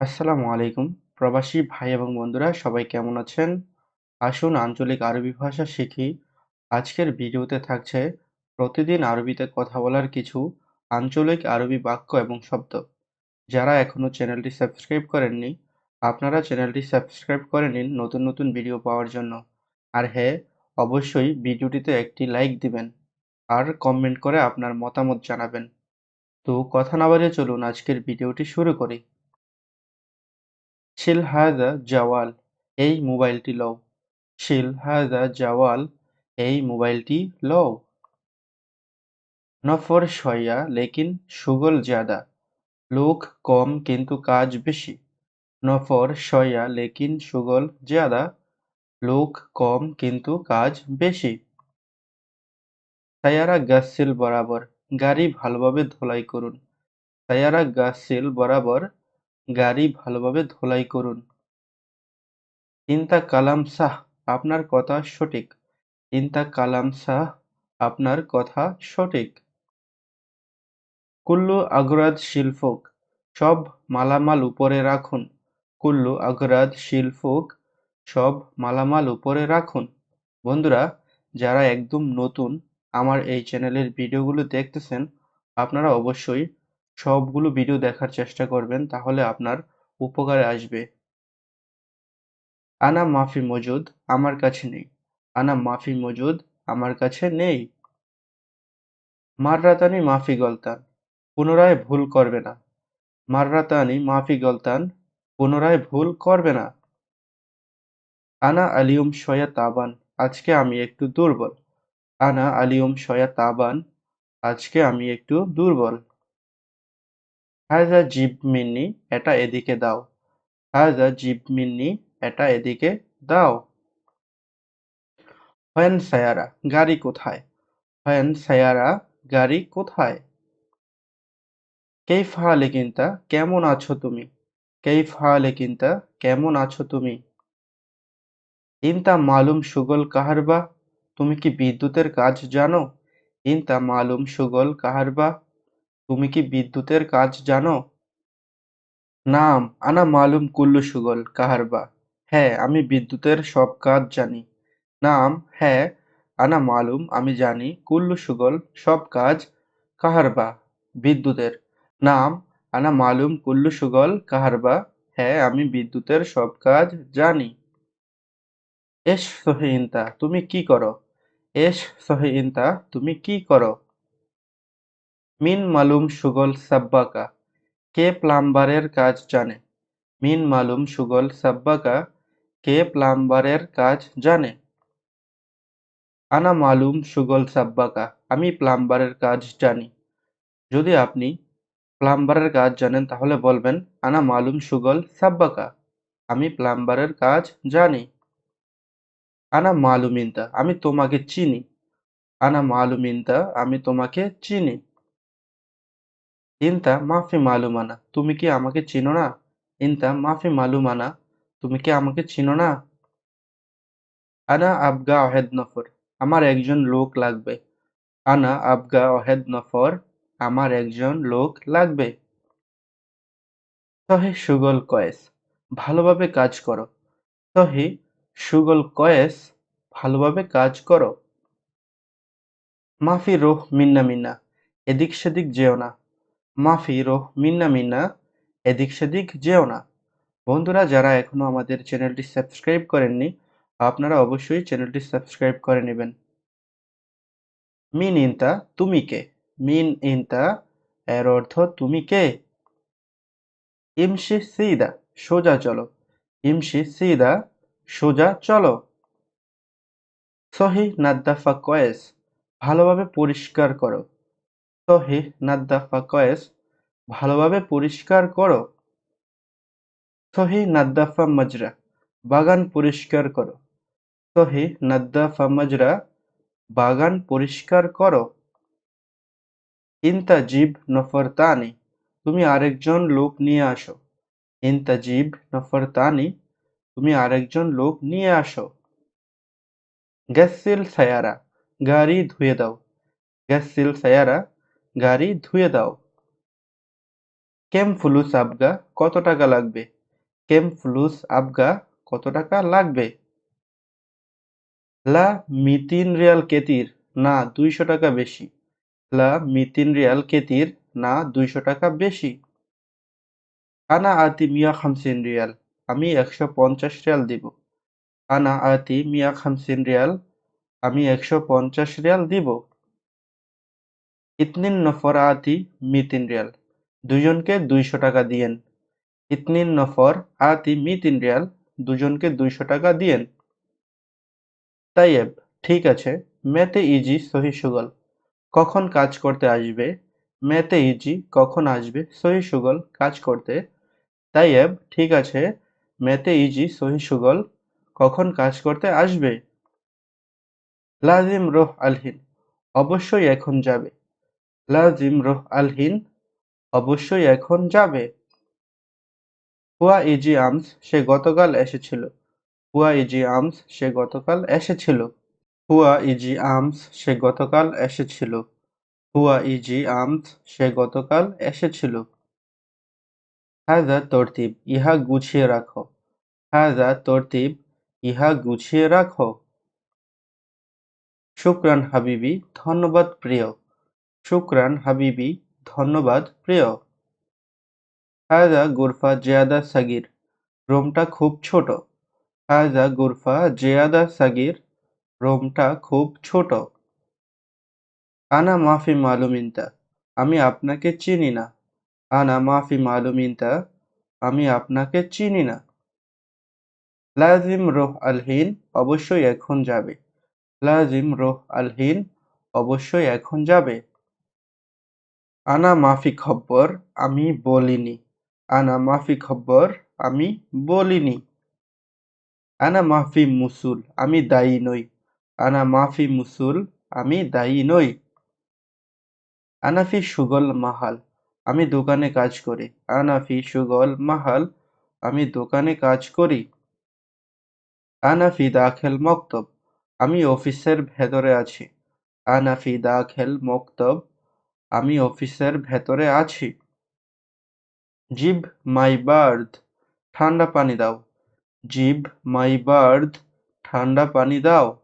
আসসালামু আলাইকুম। প্রবাসী ভাই এবং বন্ধুরা, সবাই কেমন আছেন? আসুন আঞ্চলিক আরবি ভাষা শিখি। আজকের ভিডিওতে থাকছে প্রতিদিন আরবিতে কথা বলার কিছু আঞ্চলিক আরবি বাক্য এবং শব্দ। যারা এখনও চ্যানেলটি সাবস্ক্রাইব করেননি, আপনারা চ্যানেলটি সাবস্ক্রাইব করে নিন নতুন নতুন ভিডিও পাওয়ার জন্য। আর হ্যাঁ অবশ্যই ভিডিওটিতে একটি লাইক দিবেন আর কমেন্ট করে আপনার মতামত জানাবেন। তো কথা না বাড়িয়ে চলুন আজকের ভিডিওটি শুরু করি। শিল হায়দা জাওয়াল, এই মোবাইলটি লও। শিল হায়দা জাওয়াল, এই মোবাইলটি লও। নফর শয়া লেকিন সুগল জাদা। লোক কম কিন্তু কাজ বেশি। নফর শয়া লেকিন সুগল জাদা। লোক কম কিন্তু কাজ বেশি। সায়ারা গাসিল বরাবর গাড়ি ভালোভাবে ধোলাই করুন। সায়ারা গাসিল বরাবর গাড়ি ভালোভাবে ধোলাই করুন। ইনতা কালাম শাহ, আপনার কথা সঠিক। ইনতা কালাম শাহ, আপনার কথা সঠিক। কুল্লু আগরাদ শিল্পক সব মালামাল উপরে রাখুন। কুল্লু আগরাদ শিল্পক সব মালামাল উপরে রাখুন। বন্ধুরা, যারা একদম নতুন আমার এই চ্যানেলের ভিডিওগুলো দেখতেছেন, আপনারা অবশ্যই সবগুলো ভিডিও দেখার চেষ্টা করবেন, তাহলে আপনার উপকারে আসবে। আনা মাফি মজুদ আমার কাছে নেই। আনা মাফি মজুদ আমার কাছে নেই। মাররাতানি মাফি গলতান, পুনরায় ভুল করবে না। মাররাতানি মাফি গলতান, পুনরায় ভুল করবে না। আনা আলিউম শয়া তাবান, আজকে আমি একটু দুর্বল। আনা আলিউম শয়া তাবান, আজকে আমি একটু দুর্বল। হায়জা জিব মিন্নি, এটা এদিকে দাও। হায়জা জিব মিন্নি, এটা এদিকে দাও। হয়েন সায়ারা, গাড়ি কোথায়? হয়েন সায়ারা, গাড়ি কোথায়? কেইফ হালেকিনতা কেমন আছো তুমি? কেইফ হালেকিনতা কেমন আছো তুমি? ইনতা মালুম সুগল কাহারবা তুমি কি বিদ্যুতের কাজ জানো? ইনতা মালুম সুগল কাহারবা তুমি কি বিদ্যুতের কাজ জানো? নাম, আনা মালুম কুল্লু সুগল কাহারবা হ্যাঁ আমি বিদ্যুতের সব কাজ জানি। নাম হ্যাঁ আনা মালুম, আমি জানি, কুল্লু সুগল, সব কাজ কাহারবা বিদ্যুতের। নাম, আনা মালুম, কুল্লু সুগল কাহারবা হ্যাঁ আমি বিদ্যুতের সব কাজ জানি। এস সহিইনতা তুমি কি করো? এস সহিইনতা তুমি কি করো? মিন মালুম সুগল সাব্বাকা। কে প্লাম্বারের কাজ জানে? মিন মালুম সুগল সাব্বাকা। কে প্লাম্বারের কাজ জানে? আনা মালুম সুগল সাব্বাকা, আমি প্লাম্বারের কাজ জানি। যদি আপনি প্লাম্বারের কাজ জানেন, তাহলে বলবেন, আনা মালুম সুগল সাব্বাকা, আমি প্লাম্বারের কাজ জানি। আনা মালুমিনতা, আমি তোমাকে চিনি। আনা মালুমিনতা, আমি তোমাকে চিনি। ইনতা, মাফি মালুমানা, তুমি কি আমাকে চিনো না? ইনতা, মাফি মালুমানা, তুমি কি আমাকে চিনো না? আনা আবগা অহেদ নফর, আমার একজন লোক লাগবে। আনা আবগা অহেদ নফর, আমার একজন লোক লাগবে। সহি সুগল কয়েস, ভালোভাবে কাজ করো। সহি সুগল কয়েস, ভালোভাবে কাজ করো। মাফি রোহ মিন্না মিন্না, এদিক সেদিক যেও না। মাফি রোহ, মিন্না মিন্না, এদিক সেদিক যেও না। বন্ধুরা, যারা এখনও আমাদের চ্যানেলটি সাবস্ক্রাইব করেননি, আপনারা অবশ্যই চ্যানেলটি সাবস্ক্রাইব করে নেবেন। মিন ইনতা, তুমি কে? মিন ইনতা, এর অর্থ তুমি কে? ইমশি সিদা, সোজা চলো। ইমশি সিদা, সোজা চলো। সহি নাদ্দাফা কয়েস, ভালোভাবে পরিষ্কার করো। সহি নাদ্দাফা কয়েস, ভালোভাবে পরিষ্কার করো। সহি নাদ্দাফা মাজরা, বাগান পরিষ্কার করো। সহি নাদ্দাফা মাজরা, বাগান পরিষ্কার করো। ইনতাজিব নফরতানি, তুমি আরেকজন লোক নিয়ে আসো। ইনতাজিব নফরতানি, তুমি আরেকজন লোক নিয়ে আসো। গ্যাসিল সায়ারা, গাড়ি ধুয়ে দাও। গ্যাসিল সায়ারা গাড়ি ধুয়ে দাও। কেম ফুলুস আবগা কত টাকা লাগবে? কেম ফুলুস আবগা কত টাকা লাগবে? লা মিতিন রিয়াল কেতির না দুইশো টাকা বেশি। লা মিতিন রিয়াল কেতির না দুইশো টাকা বেশি। আনা আতি মিয়া খামসিন রিয়াল, আমি একশো পঞ্চাশ রিয়াল দিব। আনা আতি মিয়া খামসিন রিয়াল, আমি একশো পঞ্চাশ রিয়াল দিব। ইতনিন নফর আতি মিতিন রিয়াল। দুজনকে দুইশো টাকা দিয়েন। ইতনিন নফর আতি মিতিন রিয়াল, দুজনকে দুইশো টাকা দিয়েন। তাইয়েব ঠিক আছে, মেতে ইজি সহি সুগল। কখন কাজ করতে আসবে? মেতে ইজি, কখন আসবে সহি সুগল কাজ করতে? তাইয়েব ঠিক আছে, মেতে ইজি সহি সুগল কখন কাজ করতে আসবে? লাজিম রোহ আলহিন, অবশ্যই এখন যাবে। লাজিম রোহ আলহিন অবশ্যই এখন যাবে। হুয়া ইজি আমস, সে গতকাল এসেছিল। হুয়া ইজি আমস, সে গতকাল এসেছিল। হুয়া ইজি আমস, সে গতকাল এসেছিল। হুয়া ইজি আমস, সে গতকাল এসেছিল। হাজা তরতিব, ইহা গুছিয়ে রাখো। হাজা তরতিব, ইহা গুছিয়ে রাখো। শুক্রান হাবিবি, ধন্যবাদ প্রিয়। শুক্রান, হাবিবি, ধন্যবাদ, প্রিয়। হাজা গুরফা জিয়াদা সাগির, রোমটা খুব ছোট। হাজা গুরফা জিয়াদা সাগির, রোমটা খুব ছোট। আনা মাফি মালুমিনতা, আমি আপনাকে চিনি না। আনা মাফি মালুমিনতা, আমি আপনাকে চিনি না। লাজিম রোহ আলহিন অবশ্যই এখন যাবে। লাজিম রোহ আলহিন অবশ্যই এখন যাবে। আনা মাফি খব্বর আমি বলিনি। আনা মাফি খব্বর আমি বলিনি। আনা মাফি মুসুল আমি দায়ী নই। আনা মাফি মুসুল আমি দায়ী নই। আনাফি সুগল মাহাল আমি দোকানে কাজ করি। আনাফি সুগল মাহাল আমি দোকানে কাজ করি। আনাফি দাখেল মক্তব আমি অফিসের ভেতরে আছি। আনাফি দাখেল মক্তব আমি অফিসের ভেতরে আছি। জিভ, মাই বার্দ ঠান্ডা পানি দাও। জিভ, মাই বার্দ ঠান্ডা পানি দাও।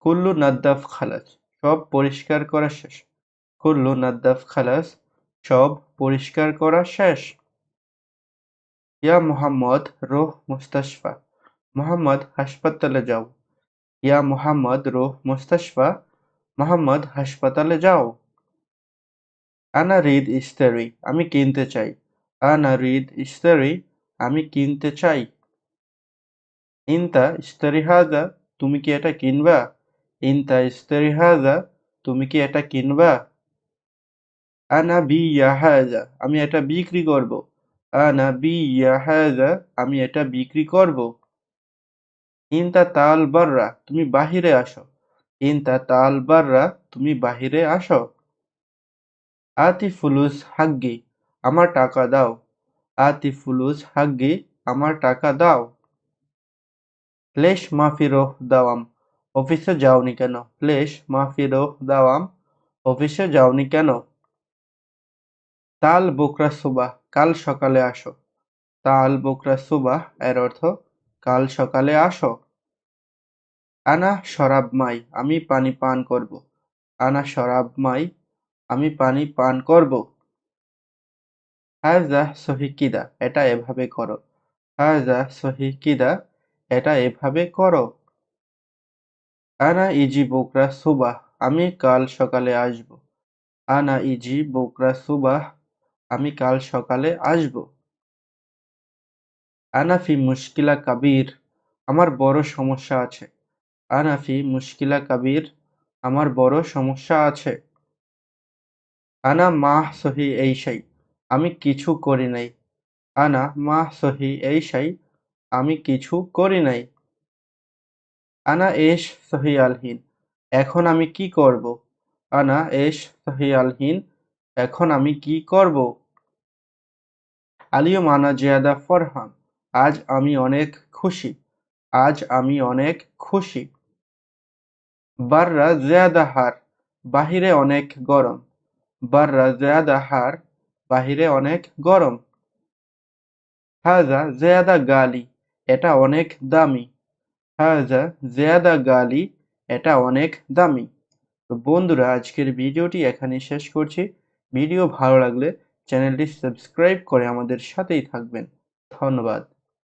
কুল্লু নাদ্দাফ খালাস, সব পরিষ্কার করা শেষ। কুল্লু নাদ্দাফ খালাস, সব পরিষ্কার করা শেষ। ইয়া মোহাম্মদ, রোহ মুস্তাশফা। মোহাম্মদ, হাসপাতালে যাও। ইয়া মোহাম্মদ, রোহ মুস্তাশফা মোহাম্মদ, হাসপাতালে যাও। আনা রিদ ইস্তারি, আমি কিনতে চাই। আনা রিদ ইস্তারি, আমি কিনতে চাই। ইনতা ইস্তারি হাজা তুমি কি এটা কিনবা? ইনতা ইস্তারি হাজা তুমি কি এটা কিনবা? আনা বি হাজা আমি এটা বিক্রি করব। আনা বি হাজা আমি এটা বিক্রি করব। ইনতা তাল বাররা, তুমি বাহিরে আসো। ইনতা তাল বাররা, তুমি বাহিরে আসো। আতি ফুলুস হাগ্গি, আমার টাকা দাও। আতি ফুলুস হাগ্গি, আমার টাকা দাও। লেশ মাফি রোহ দাওয়াম, অফিসে যাওনি কেন? লেশ মাফি রোহ দাওয়াম, অফিসে যাওনি কেন? তাল বোকরা সুবাহ, কাল সকালে আসো। তাল বোকরা সুবাহ, এর অর্থ কাল সকালে আসো। আনা শরাব মাই, আমি পানি পান করব। আনা শরাব মাই, আমি পানি পান করব। হাজা সহি কিদা, এটা এভাবে করো। হাজা সহি কিদা, এটা এভাবে করো। আনা ইজি বোকরা সুবাহ, আমি কাল সকালে আসব। আনা ইজি বোকরা সুবাহ, আমি কাল সকালে আসব। আনাফি মুশকিলা কাবির, আমার বড় সমস্যা আছে। আনাফি মুশকিলা কাবির, আমার বড় সমস্যা আছে। আনা মাহ সহি এই সাই আমি কিছু করি নাই। আনা মাহ সহি এই সাই আমি কিছু করি নাই। আনা এশ সহি আলহিন এখন আমি কি করব? আনা এশ সহি আলহিন এখন আমি কি করব? আলিও মানা জিয়াদা ফরহান, আজ আমি অনেক খুশি, আজ আমি অনেক খুশি। বাররা জিয়াদা হার, বাহিরে অনেক গরম। বাররা জিয়াদা হার, বাহিরে অনেক গরম। হাজা জেয়াদা গালি, এটা অনেক দামি। হাজা জেয়াদা গালি, এটা অনেক দামি। তো বন্ধুরা, আজকের ভিডিওটি এখানে শেষ করছি। ভিডিও ভালো লাগলে চ্যানেলটি সাবস্ক্রাইব করে আমাদের সাথেই থাকবেন। ধন্যবাদ।